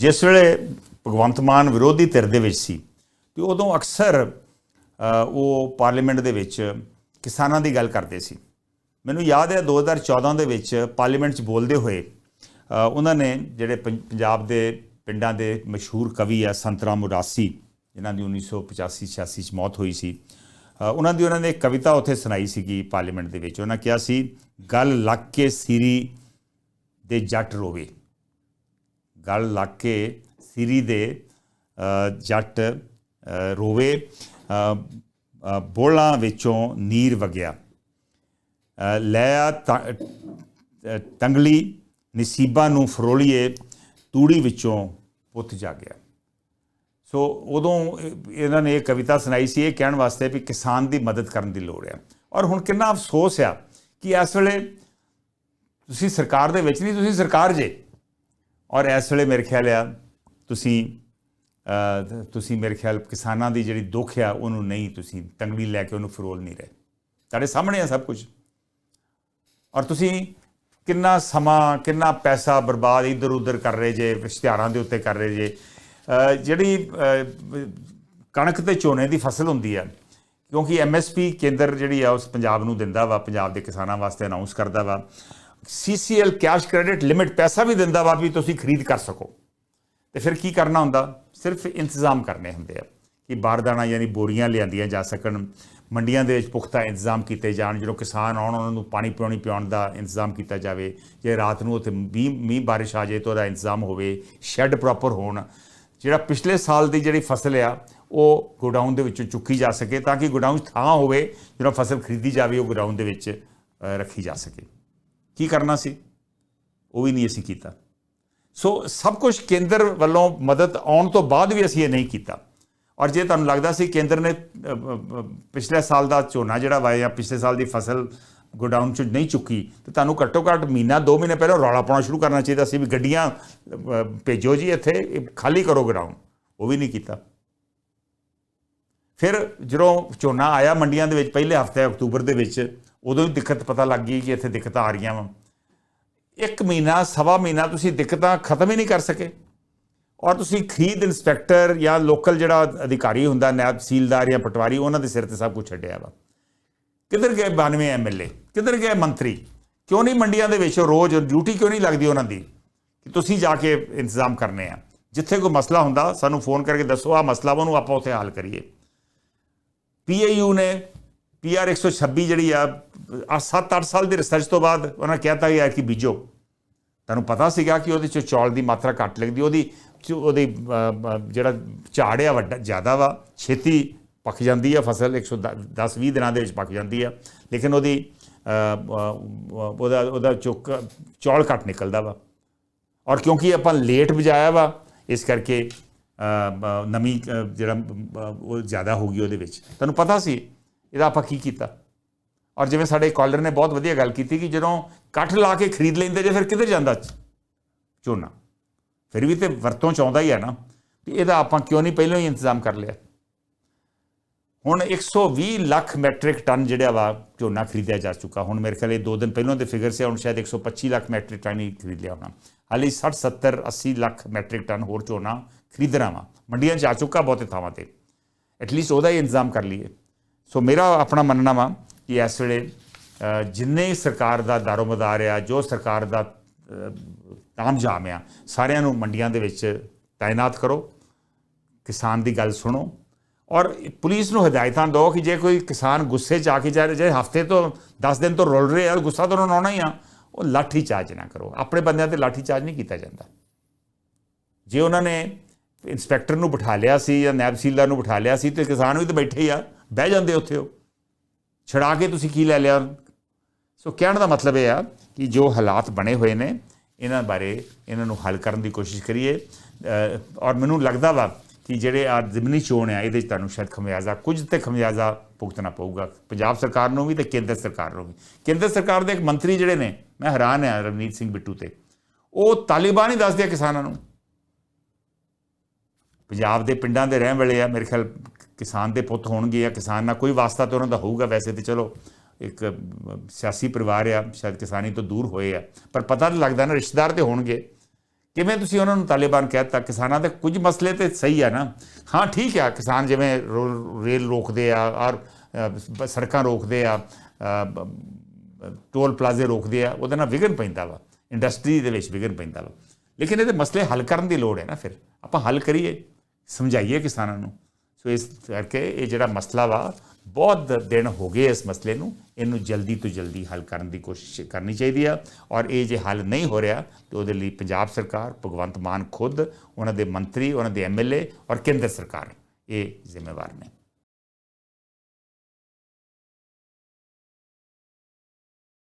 ਜਿਸ ਵੇਲੇ ਭਗਵੰਤ ਮਾਨ ਵਿਰੋਧੀ ਧਿਰ ਦੇ ਵਿੱਚ ਸੀ, ਤੇ ਉਦੋਂ ਅਕਸਰ ਉਹ ਪਾਰਲੀਮੈਂਟ ਦੇ ਵਿੱਚ ਕਿਸਾਨਾਂ ਦੀ ਗੱਲ ਕਰਦੇ ਸੀ। ਮੈਨੂੰ ਯਾਦ ਹੈ 2014 ਦੇ ਵਿੱਚ ਪਾਰਲੀਮੈਂਟ 'ਚ ਬੋਲਦੇ ਹੋਏ ਉਹਨਾਂ ਨੇ ਜਿਹੜੇ ਪੰ- ਪੰਜਾਬ ਦੇ ਪਿੰਡਾਂ ਦੇ ਮਸ਼ਹੂਰ ਕਵੀ ਆ ਸੰਤਰਾਮ ਉਦਾਸੀ ਜਿਨ੍ਹਾਂ ਦੀ 1985 86 ਚ ਮੌਤ ਹੋਈ ਸੀ ਉਹਨਾਂ ਦੀ ਉਹਨਾਂ ਨੇ ਕਵਿਤਾ ਉੱਥੇ ਸੁਣਾਈ ਸੀਗੀ ਪਾਰਲੀਮੈਂਟ ਦੇ ਵਿੱਚ। ਉਹਨਾਂ ਕਿਹਾ ਸੀ, ਗੱਲ ਲੱਗ ਕੇ ਸੀਰੀ ਦੇ ਜੱਟ ਰੋਵੇ। ਗਲ ਲੱਗ ਕੇ ਸਿਰੀ ਦੇ ਜੱਟ ਰੋਵੇ ਬੋਲਾਂ ਵਿੱਚੋਂ ਨੀਰ ਵਗਿਆ। ਲੈ ਆ ਤੰਗਲੀ, ਨਸੀਬਾਂ ਨੂੰ ਫਰੋਲੀਏ, ਤੂੜੀ ਵਿੱਚੋਂ ਪੁੱਤ ਜਾਗਿਆ। ਸੋ ਉਦੋਂ ਇਹਨਾਂ ਨੇ ਇਹ ਕਵਿਤਾ ਸੁਣਾਈ ਸੀ, ਇਹ ਕਹਿਣ ਵਾਸਤੇ ਵੀ ਕਿਸਾਨ ਦੀ ਮਦਦ ਕਰਨ ਦੀ ਲੋੜ ਹੈ ਔਰ ਹੁਣ ਕਿੰਨਾ ਅਫਸੋਸ ਆ ਕਿ ਇਸ ਵੇਲੇ ਤੁਸੀਂ ਸਰਕਾਰ ਦੇ ਵਿੱਚ ਨਹੀਂ, ਤੁਸੀਂ ਸਰਕਾਰ ਜੇ। ਔਰ ਇਸ ਵੇਲੇ ਮੇਰੇ ਖਿਆਲ ਆ, ਤੁਸੀਂ ਤੁਸੀਂ ਮੇਰੇ ਖਿਆਲ ਕਿਸਾਨਾਂ ਦੀ ਜਿਹੜੀ ਦੁੱਖ ਆ, ਉਹਨੂੰ ਨਹੀਂ ਤੁਸੀਂ ਤੰਗੜੀ ਲੈ ਕੇ ਉਹਨੂੰ ਫਰੋਲ ਨਹੀਂ ਰਹੇ। ਤੁਹਾਡੇ ਸਾਹਮਣੇ ਆ ਸਭ ਕੁਝ। ਔਰ ਤੁਸੀਂ ਕਿੰਨਾ ਸਮਾਂ, ਕਿੰਨਾ ਪੈਸਾ ਬਰਬਾਦ ਇੱਧਰ ਉੱਧਰ ਕਰ ਰਹੇ ਜੇ, ਇਸ਼ਤਿਹਾਰਾਂ ਦੇ ਉੱਤੇ ਕਰ ਰਹੇ ਜੇ। ਜਿਹੜੀ ਕਣਕ ਤੇ ਝੋਨੇ ਦੀ ਫਸਲ ਹੁੰਦੀ ਆ, ਕਿਉਂਕਿ ਐਮਐਸਪੀ ਕੇਂਦਰ ਜਿਹੜੀ ਆ, ਉਸ ਪੰਜਾਬ ਨੂੰ ਦਿੰਦਾ ਵਾ, ਪੰਜਾਬ ਦੇ ਕਿਸਾਨਾਂ ਵਾਸਤੇ ਅਨਾਉਂਸ ਕਰਦਾ ਵਾ। ਸੀਸੀਐਲ ਕੈਸ਼ ਕ੍ਰੈਡਿਟ ਲਿਮਿਟ ਪੈਸਾ ਵੀ ਦਿੰਦਾ ਵਾ ਵੀ ਤੁਸੀਂ ਖਰੀਦ ਕਰ ਸਕੋ। ਤੇ ਫਿਰ ਕੀ ਕਰਨਾ ਹੁੰਦਾ? ਸਿਰਫ ਇੰਤਜ਼ਾਮ ਕਰਨੇ ਹੁੰਦੇ ਆ ਕਿ ਬਾਰਦਾਨਾ ਯਾਨੀ ਬੋਰੀਆਂ ਲਿਆਂਦੀਆਂ ਜਾ ਸਕਣ, ਮੰਡੀਆਂ ਦੇ ਵਿੱਚ ਪੁਖਤਾ ਇੰਤਜ਼ਾਮ ਕੀਤੇ ਜਾਣ, ਜਦੋਂ ਕਿਸਾਨ ਆਉਣ, ਉਹਨਾਂ ਨੂੰ ਪਾਣੀ ਪਿਉਣੀ ਪਿਉਣ ਦਾ ਇੰਤਜ਼ਾਮ ਕੀਤਾ ਜਾਵੇ, ਜੇ ਰਾਤ ਨੂੰ ਉੱਥੇ ਮੀਂਹ ਮੀਂਹ ਬਾਰਿਸ਼ ਆ ਜਾਏ ਤਾਂ ਉਹਦਾ ਇੰਤਜ਼ਾਮ ਹੋਵੇ, ਸ਼ੈੱਡ ਪ੍ਰੋਪਰ ਹੋਣ। ਜਿਹੜਾ ਪਿਛਲੇ ਸਾਲ ਦੀ ਜਿਹੜੀ ਫਸਲ ਆ, ਉਹ ਗੋਡਾਊਨ ਦੇ ਵਿੱਚੋਂ ਚੁੱਕੀ ਜਾ ਸਕੇ ਤਾਂ ਕਿ ਗੋਡਾਊਨ 'ਚ ਥਾਂ ਹੋਵੇ, ਜਦੋਂ ਫਸਲ ਖਰੀਦੀ ਜਾਵੇ, ਉਹ ਗੋਡਾਊਨ ਦੇ ਵਿੱਚ ਰੱਖੀ ਜਾ ਸਕੇ। ਕੀ ਕਰਨਾ ਸੀ? ਉਹ ਵੀ ਨਹੀਂ ਅਸੀਂ ਕੀਤਾ। ਸੋ ਸਭ ਕੁਝ ਕੇਂਦਰ ਵੱਲੋਂ ਮਦਦ ਆਉਣ ਤੋਂ ਬਾਅਦ ਵੀ ਅਸੀਂ ਇਹ ਨਹੀਂ ਕੀਤਾ। ਔਰ ਜੇ ਤੁਹਾਨੂੰ ਲੱਗਦਾ ਸੀ ਕੇਂਦਰ ਨੇ ਪਿਛਲੇ ਸਾਲ ਦਾ ਝੋਨਾ ਜਿਹੜਾ ਵਾ ਜਾਂ ਪਿਛਲੇ ਸਾਲ ਦੀ ਫਸਲ ਗੋਡਾਊਨ 'ਚ ਨਹੀਂ ਚੁੱਕੀ, ਤੇ ਤੁਹਾਨੂੰ ਘੱਟੋ ਘੱਟ ਮਹੀਨਾ 2 ਮਹੀਨੇ ਪਹਿਲਾਂ ਰੌਲਾ ਪਾਉਣਾ ਸ਼ੁਰੂ ਕਰਨਾ ਚਾਹੀਦਾ ਸੀ ਵੀ ਗੱਡੀਆਂ ਭੇਜੋ ਜੀ ਇੱਥੇ ਖਾਲੀ ਕਰੋ ਗੋਡਾਊਨ ਉਹ ਵੀ ਨਹੀਂ ਕੀਤਾ। ਫਿਰ ਜਦੋਂ ਝੋਨਾ ਆਇਆ ਮੰਡੀਆਂ ਦੇ ਵਿੱਚ, ਪਹਿਲੇ ਹਫ਼ਤੇ ਅਕਤੂਬਰ ਦੇ ਵਿੱਚ ਉਦੋਂ ਹੀ ਦਿੱਕਤ ਪਤਾ ਲੱਗ ਗਈ ਕਿ ਇੱਥੇ ਦਿੱਕਤਾਂ ਆ ਰਹੀਆਂ ਵਾ। ਇੱਕ ਮਹੀਨਾ, ਸਵਾ ਮਹੀਨਾ ਤੁਸੀਂ ਦਿੱਕਤਾਂ ਖਤਮ ਹੀ ਨਹੀਂ ਕਰ ਸਕੇ। ਔਰ ਤੁਸੀਂ ਖਰੀਦ ਇਨਸਪੈਕਟਰ ਜਾਂ ਲੋਕਲ ਜਿਹੜਾ ਅਧਿਕਾਰੀ ਹੁੰਦਾ ਨਾਇਬ ਤਹਿਸੀਲਦਾਰ ਜਾਂ ਪਟਵਾਰੀ, ਉਹਨਾਂ ਦੇ ਸਿਰ ਤੇ ਸਭ ਕੁਝ ਛੱਡਿਆ ਵਾ। ਕਿੱਧਰ ਗਏ 92 ਐਮਐਲਏ ਕਿੱਧਰ ਗਏ ਮੰਤਰੀ? ਕਿਉਂ ਨਹੀਂ ਮੰਡੀਆਂ ਦੇ ਵਿੱਚ ਰੋਜ਼ ਡਿਊਟੀ ਕਿਉਂ ਨਹੀਂ ਲੱਗਦੀ ਉਹਨਾਂ ਦੀ? ਕਿ ਤੁਸੀਂ ਜਾ ਕੇ ਇੰਤਜ਼ਾਮ ਕਰਨੇ ਆ। ਜਿੱਥੇ ਕੋਈ ਮਸਲਾ ਹੁੰਦਾ, ਸਾਨੂੰ ਫੋਨ ਕਰਕੇ ਦੱਸੋ ਆ ਮਸਲਾ ਵਾ, ਉਹਨੂੰ ਆਪਾਂ ਉੱਥੇ ਹੱਲ ਕਰੀਏ। ਪੀਏਯੂ ਨੇ ਪੀਆਰ 126 ਜਿਹੜੀ ਆ 7-8 ਸਾਲ ਦੀ ਰਿਸਰਚ ਤੋਂ ਬਾਅਦ ਉਹਨਾਂ ਕਹਿਤਾ ਗਿਆ ਕਿ ਬੀਜੋ। ਤੁਹਾਨੂੰ ਪਤਾ ਸੀਗਾ ਕਿ ਉਹਦੇ ਚ ਚੌਲ ਦੀ ਮਾਤਰਾ ਘੱਟ ਲੱਗਦੀ ਉਹਦੀ ਉਹਦੀ ਜਿਹੜਾ ਝਾੜ ਆ ਵੱਡਾ ਜ਼ਿਆਦਾ ਵਾ ਛੇਤੀ ਪੱਕ ਜਾਂਦੀ ਆ ਫਸਲ 110 20 ਦਿਨਾਂ ਦੇ ਵਿੱਚ ਪੱਕ ਜਾਂਦੀ ਆ। ਲੇਕਿਨ ਉਹਦੀ ਉਹਦਾ ਉਹਦਾ ਚੁੱਕ ਚੌਲ ਘੱਟ ਨਿਕਲਦਾ ਵਾ। ਔਰ ਕਿਉਂਕਿ ਆਪਾਂ ਲੇਟ ਬਜਾਇਆ ਵਾ ਇਸ ਕਰਕੇ ਅ, ਨਮੀ ਜਿਹੜਾ ਉਹ ਜ਼ਿਆਦਾ ਹੋ ਗਈ ਉਹਦੇ ਵਿੱਚ। ਤੁਹਾਨੂੰ ਪਤਾ ਸੀ ਇਹਦਾ ਆਪਾਂ ਕੀ ਕੀਤਾ? ਔਰ ਜਿਵੇਂ ਸਾਡੇ ਕਾਲਰ ਨੇ ਬਹੁਤ ਵਧੀਆ ਗੱਲ ਕੀਤੀ ਕਿ ਜਦੋਂ ਕੱਠ ਲਾ ਕੇ ਖਰੀਦ ਲੈਂਦੇ ਜੇ ਫਿਰ ਕਿੱਧਰ ਜਾਂਦਾ ਝੋਨਾ। ਫਿਰ ਵੀ ਤੇ ਵਰਤੋਂ ਚ ਆਉਂਦਾ ਹੀ ਹੈ ਨਾ। ਵੀ ਇਹਦਾ ਆਪਾਂ ਕਿਉਂ ਨਹੀਂ ਪਹਿਲਾਂ ਹੀ ਇੰਤਜ਼ਾਮ ਕਰ ਲਿਆ? ਹੁਣ 120 ਲੱਖ ਮੈਟ੍ਰਿਕ ਟਨ ਜਿਹੜਾ ਵਾ ਝੋਨਾ ਖਰੀਦਿਆ ਜਾ ਚੁੱਕਾ। ਹੁਣ ਮੇਰੇ ਖਿਆਲ ਇਹ ਦੋ ਦਿਨ ਪਹਿਲਾਂ ਦੇ ਫਿਗਰ ਸੀ, ਹੁਣ ਸ਼ਾਇਦ 125 ਲੱਖ ਮੈਟ੍ਰਿਕ ਟਨ ਹੀ ਖਰੀਦ ਲਿਆ ਹੋਣਾ। ਹਾਲੇ 60 70 80 ਲੱਖ ਮੈਟ੍ਰਿਕ ਟਨ ਹੋਰ ਝੋਨਾ ਖਰੀਦਣਾ ਵਾ। ਮੰਡੀਆਂ 'ਚ ਆ ਚੁੱਕਾ ਬਹੁਤੇ ਥਾਵਾਂ ਤੇ। ਐਟਲੀਸਟ ਉਹਦਾ ਹੀ ਇੰਤਜ਼ਾਮ ਕਰ ਲਈਏ। ਸੋ ਮੇਰਾ ਆਪਣਾ ਮੰਨਣਾ ਵਾ ਕਿ ਇਸ ਵੇਲੇ ਅ, ਜਿੰਨੇ ਸਰਕਾਰ ਦਾ ਦਾਰੋਮਦਾਰ ਆ ਜੋ ਸਰਕਾਰ ਦਾ ਅ, ਤਾਮਝਾਮ ਆ ਸਾਰਿਆਂ ਨੂੰ ਮੰਡੀਆਂ ਦੇ ਵਿੱਚ ਤਾਇਨਾਤ ਕਰੋ ਕਿਸਾਨ ਦੀ ਗੱਲ ਸੁਣੋ ਔਰ ਪੁਲਿਸ ਨੂੰ ਹਦਾਇਤਾਂ ਦਿਓ ਕਿ ਜੇ ਕੋਈ ਕਿਸਾਨ ਗੁੱਸੇ ਚ ਆ ਕੇ ਜਾ ਜੇ ਹਫ਼ਤੇ ਤੋਂ 10 ਦਿਨ ਤੋਂ ਰੁਲ ਰਹੇ ਆ ਗੁੱਸਾ ਤਾਂ ਉਹਨਾਂ ਨੂੰ ਆਉਣਾ ਹੀ ਆ ਉਹ ਲਾਠੀ ਚਾਰਜ ਨਾ ਕਰੋ ਆਪਣੇ ਬੰਦਿਆਂ ਤੇ ਲਾਠੀ ਚਾਰਜ ਨਹੀਂ ਕੀਤਾ ਜਾਂਦਾ ਜੇ ਉਹਨਾਂ ਨੇ ਇੰਸਪੈਕਟਰ ਨੂੰ ਬਿਠਾ ਲਿਆ ਸੀ ਜਾਂ ਨਾਇਬ ਤਹਿਸੀਲਦਾਰ ਨੂੰ ਬਿਠਾ ਲਿਆ ਸੀ ਤੇ ਕਿਸਾਨ ਵੀ ਤਾਂ ਬੈਠੇ ਹੀ ਆ ਬਹਿ ਜਾਂਦੇ ਉੱਥੇ ਉਹ। ਛੜਾ ਕੇ ਤੁਸੀਂ ਕੀ ਲੈ ਲਿਆ? ਸੋ ਕਹਿਣ ਦਾ ਮਤਲਬ ਇਹ ਆ ਕਿ ਜੋ ਹਾਲਾਤ ਬਣੇ ਹੋਏ ਨੇ, ਇਹਨਾਂ ਬਾਰੇ ਇਹਨਾਂ ਨੂੰ ਹੱਲ ਕਰਨ ਦੀ ਕੋਸ਼ਿਸ਼ ਕਰੀਏ। ਔਰ ਮੈਨੂੰ ਲੱਗਦਾ ਵਾ ਕਿ ਜਿਹੜੇ ਆ ਜ਼ਿਮਨੀ ਚੋਣ ਆ, ਇਹਦੇ ਚ ਤੁਹਾਨੂੰ ਸ਼ਾਇਦ ਖਮਿਆਜ਼ਾ, ਕੁਝ ਤੇ ਖਮਿਆਜ਼ਾ ਭੁਗਤਣਾ ਪਊਗਾ। ਪੰਜਾਬ ਸਰਕਾਰ ਨੂੰ ਵੀ ਤੇ ਕੇਂਦਰ ਸਰਕਾਰ ਨੂੰ ਵੀ। ਕੇਂਦਰ ਸਰਕਾਰ ਦੇ ਇੱਕ ਮੰਤਰੀ ਜਿਹੜੇ ਨੇ, ਮੈਂ ਹੈਰਾਨ ਆ ਰਵਨੀਤ ਸਿੰਘ ਬਿੱਟੂ ਤੇ। ਉਹ ਤਾਲਿਬਾਨ ਹੀ ਦੱਸਦੇ ਆ ਕਿਸਾਨਾਂ ਨੂੰ। ਪੰਜਾਬ ਦੇ ਪਿੰਡਾਂ ਦੇ ਰਹਿਣ ਵਾਲੇ ਆ, ਮੇਰੇ ਖਿਆਲ ਕਿਸਾਨ ਦੇ ਪੁੱਤ ਹੋਣਗੇ ਜਾਂ ਕਿਸਾਨ ਨਾਲ ਕੋਈ ਵਾਸਤਾ ਤਾਂ ਉਹਨਾਂ ਦਾ ਹੋਊਗਾ ਵੈਸੇ ਤੇ ਚਲੋ, ਇੱਕ, ਸਿਆਸੀ ਪਰਿਵਾਰ ਆ, ਸ਼ਾਇਦ ਕਿਸਾਨੀ ਤੋਂ ਦੂਰ ਹੋਏ ਆ, ਪਰ ਪਤਾ ਤਾਂ ਲੱਗਦਾ ਨਾ ਰਿਸ਼ਤੇਦਾਰ ਤੇ ਹੋਣਗੇ। ਕਿਵੇਂ ਤੁਸੀਂ ਉਹਨਾਂ ਨੂੰ ਤਾਲਿਬਾਨ ਕਹਿਤਾ, ਕਿਸਾਨਾਂ ਦੇ ਕੁਝ ਮਸਲੇ ਤੇ ਸਹੀ ਆ ਨਾ? ਹਾਂ, ਠੀਕ ਆ, ਕਿਸਾਨ ਜਿਵੇਂ ਰੋ- ਰੇਲ ਰੋਕਦੇ ਆ ਔਰ ਸੜਕਾਂ ਰੋਕਦੇ ਆ ਟੋਲ ਪਲਾਜ਼ੇ ਰੋਕਦੇ ਆ, ਉਹਦੇ ਨਾਲ ਵਿਘਨ ਪੈਂਦਾ ਵਾ, ਇੰਡਸਟਰੀ ਦੇ ਵਿੱਚ ਵਿਘਨ ਪੈਂਦਾ ਵਾ। ਲੇਕਿਨ ਇਹਦੇ ਮਸਲੇ ਹੱਲ ਕਰਨ ਦੀ ਲੋੜ ਹੈ ਨਾ ਫਿਰ। ਆਪਾਂ ਹੱਲ ਕਰੀਏ, ਸਮਝਾਈਏ ਕਿਸਾਨਾਂ ਨੂੰ। ਸੋ ਇਸ ਕਰਕੇ ਇਹ ਜਿਹੜਾ ਮਸਲਾ ਵਾ, ਬਹੁਤ ਦਿਨ ਹੋ ਗਏ ਇਸ ਮਸਲੇ ਨੂੰ, ਇਹਨੂੰ ਜਲਦੀ ਤੋਂ ਜਲਦੀ ਹੱਲ ਕਰਨ ਦੀ ਕੋਸ਼ਿਸ਼ ਕਰਨੀ ਚਾਹੀਦੀ ਆ। ਔਰ ਇਹ ਜੇ ਹੱਲ ਨਹੀਂ ਹੋ ਰਿਹਾ, ਤੇ ਉਹਦੇ ਲਈ ਪੰਜਾਬ ਸਰਕਾਰ, ਭਗਵੰਤ ਮਾਨ ਖੁਦ, ਉਹਨਾਂ ਦੇ ਮੰਤਰੀ, ਉਹਨਾਂ ਦੇ ਐਮਐਲਏ ਔਰ ਕੇਂਦਰ ਸਰਕਾਰ ਇਹ ਜ਼ਿੰਮੇਵਾਰ ਨੇ।